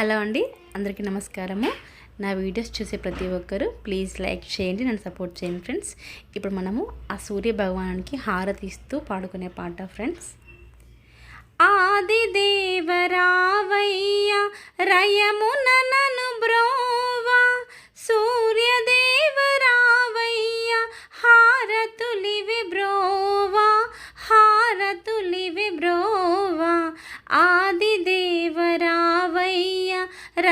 Hello అండి అందరికీ నమస్కారము. నా వీడియోస్ చూసే ప్రతి ఒక్కరు ప్లీజ్ లైక్ చేయండి నన్ను సపోర్ట్ చేయండి ఫ్రెండ్స్. ఇప్పుడు మనము ఆ సూర్య భగవానికి హారతి ఇస్తూ పాడుకునే పాట ఫ్రెండ్స్. ఆది దేవరావయ్య రయమున నను బ్రో ര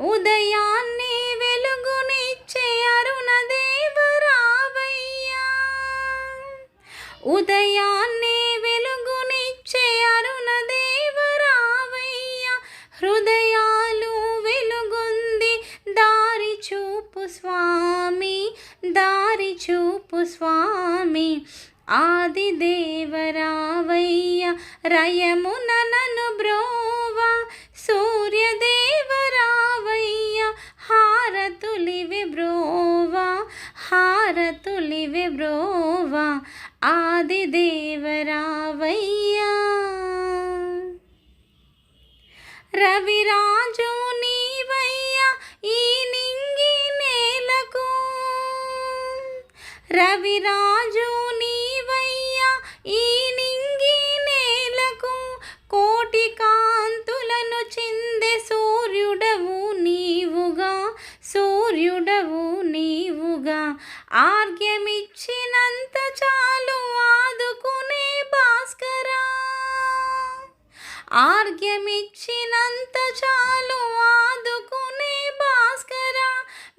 ఉదయాన్నే వెలుగునిచ్చే అరుణదేవరావయ్యా. ఉదయాన్నే వెలుగునిచ్చే అరుణదేవరావయ్యా. హృదయాలు వెలుగుంది దారి చూపు స్వామి దారి చూపు స్వామి. ఆది దేవరావయ్య రయమున నను బ్రో బ్రోవా ఆది దేవరావయ్యా. రవిరాజు నీవయ్యా ఈ నింగి నేలకు. రవిరాజు నీవయ్యా ఈ నింగి నేలకు. కోటి కాంతులను చిందే సూర్యుడవు నీవుగా సూర్యుడవు నీవుగా. ఆర్గ్య భాగ్యమిచ్చినంత చాలు ఆదుకునే భాస్కరా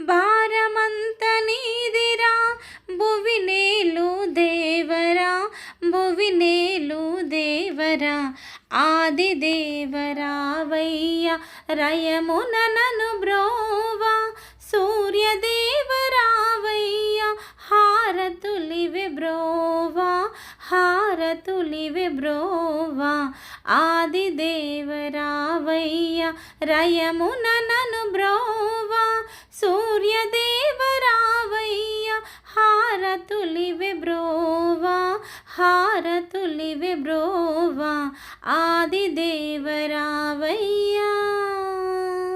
భారమంత నీదిరా. భువినేలు దేవరా భువినేలు దేవరా. ఆది దేవరావయ్య రయమున నను బ్రోవా. సూర్యదేవరావయ్య హారతులివి బ్రోవా హారతులివి బ్రోవా. ఆదిదేవరావయ్య రయమున నను బ్రోవా. సూర్యదేవరావయ్య హారతులివె బ్రోవా హారతులివె బ్రోవా. ఆదిదేవరావయ్యా